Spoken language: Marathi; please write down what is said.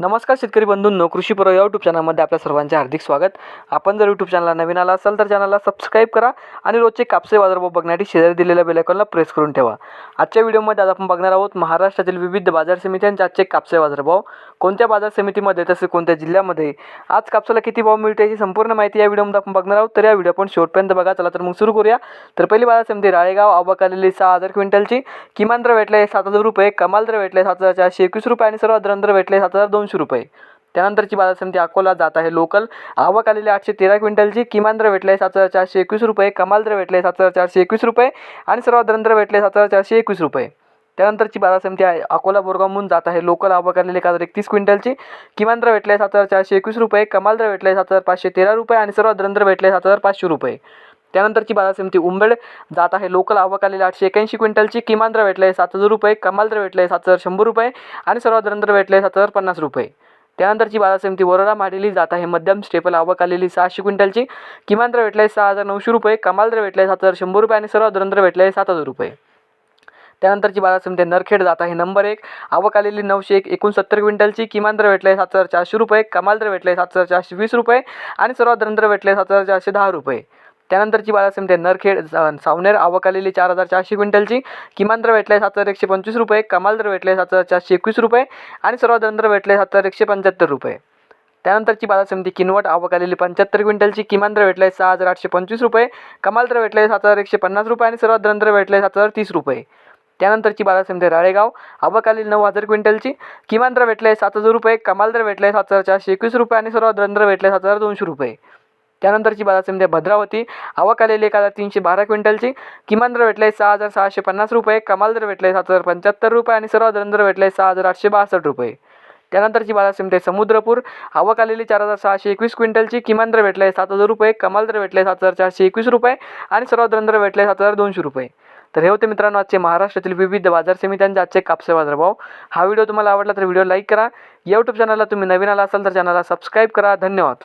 नमस्कार शेतकरी बंधूंनो कृषी पर्व या यूट्यूब चॅनलमध्ये आपल्या सर्वांचे हार्दिक स्वागत. आपण जर यूट्यूब चॅनलला नवीन आला असाल तर चॅनलला सबस्क्राईब करा आणि रोजचे कापसे बाजारभाव बघण्यासाठी शेजारी दिलेल्या बेलायकॉनला प्रेस करून ठेवा. आजच्या व्हिडिओमध्ये आज आपण बघणार आहोत महाराष्ट्रातील विविध बाजार समित्यांचे आजचे कापसे बाजारभाव. कोणत्या बाजार समितीमध्ये तसे कोणत्या जिल्ह्यामध्ये? आज कापसाला किती भाव मिळते याची संपूर्ण माहिती या व्हिडिओमध्ये आपण बघणार आहोत. तर या व्हिडिओ आपण शेवटपर्यंत बघा. चला तर मग सुरू करूया. तर पहिली बाजार समिती राळेगाव आवक आलेली सहा हजार क्विंटलची. किमान दर भेटले सात हजार रुपये कमाल दर भेटले सात हजार चारशे एकवीस रुपये आणि सर्वात दर भेटले सात हजार दोन दोनशे रुपये. त्यानंतरची बाजार समिती अकोला जात आहे. लोकल आवक आलेली आठशे तेरा क्विंटलची. किमान दर भेटले सात हजार चारशे एकवीस रुपये. कमाल दर भेटले सात हजार चारशे एकवीस रुपये. आणि सर्वात दर भेटले सात हजार चारशे एकवीस रुपये. त्यानंतरची बाजार समिती आहे अकोला बोरगावहून जात आहे. लोकल आवक आलेली एक हजार एकतीस क्विंटलची. किमान दर भेटले सात हजार चारशे एकवीस रुपये. कमाल दर भेटले सात हजार पाचशे तेरा रुपये. आणि सर्वात दर भेटले सात हजार पाचशे रुपये. त्यानंतरची बाजार समिती उंबेड जात आहे. लोकल आवक आलेली आठशे एक्याऐंशी क्विंटलची किमान दर भेटले सात हजार रुपये कमाल दर भेटले सात हजार शंभर रुपये आणि सर्वात दर भेटले सात हजार पन्नास रुपये. त्यानंतरची बाजार समिती वरोरा मांडलेली जात आहे. मध्यम स्टेपल आवक आलेली सहाशे क्विंटलची किमान दर आहे सहा हजार नऊशे रुपये कमाल दर भेटले सात हजार शंभर रुपये आणि सर्वात दर भेटले सात हजार रुपये. त्यानंतरची बाजार समिती नरखेड जात आहे. नंबर एक आवक आलेली नऊशे एक एकोणसत्तर क्विंटलची किमान दर भेटले सात हजार चारशे रुपये कमाल दर भेटले सात हजार चारशे वीस रुपये आणि सर्वात दर भेटले सात हजार चारशे दहा रुपये. त्यानंतरची बाजार समिती आहे. नरखेड सावनेर आवक आलेली चार हजार चारशे क्विंटलची. किमान दर भेटले सात हजार एकशे पंचवीस रुपये. कमाल दर भेटले सात हजार चारशे एकवीस रुपये. आणि सर्वात दर भेटले सात हजार एकशे पंच्याहत्तर रुपये. त्यानंतरची बाजार समिती किनवट आवक आलेली पंच्याहत्तर क्विंटलची. किमान दर आहे सहा हजार आठशे पंचवीस रुपये. कमाल दर भेटले सात हजार एकशे पन्नास रुपये. आणि सर्वात दर भेटले सात हजार तीस रुपये. त्यानंतरची बाजार समिती राळेगाव. आवक आलेली नऊ हजार क्विंटलची. किमान दर भेटले सात हजार रुपये. कमाल दर भेटले सात हजार चारशे एकवीस रुपये. आणि सर्वात दर भेटले सात हजार दोनशे रुपये. त्यानंतरची बाजार समिती भद्रावती आवक आलेली एक हजार तीनशे बारा क्विंटलची. किमान दर भेटले सहा हजार सहाशे पन्नास रुपये. कमाल दर भेटले सात हजार पंच्याहत्तर रुपये आणि सर्वात दर भेटले सहा हजार आठशे बासष्ट रुपये. त्यानंतरची बाजार समिती आहे समुद्रपूर. आवक आलेली चार हजार सहाशे एकवीस क्विंटलची. किमान दर भेटले सात हजार रुपये. कमाल दर भेटले सात हजार चारशे एकवीस रुपये आणि सर्वात दर भेटले सात हजार दोनशे रुपये. तर हे होते मित्रांनो आजचे महाराष्ट्रातील विविध बाजार समित्यांचे आजचे कापसे बाजार भाव. हा व्हिडिओ तुम्हाला आवडला तर व्हिडिओ लाईक करा. यूट्यूब चॅनलला तुम्ही नवीन आला असाल तर चॅनलला सबस्क्राईब करा. धन्यवाद.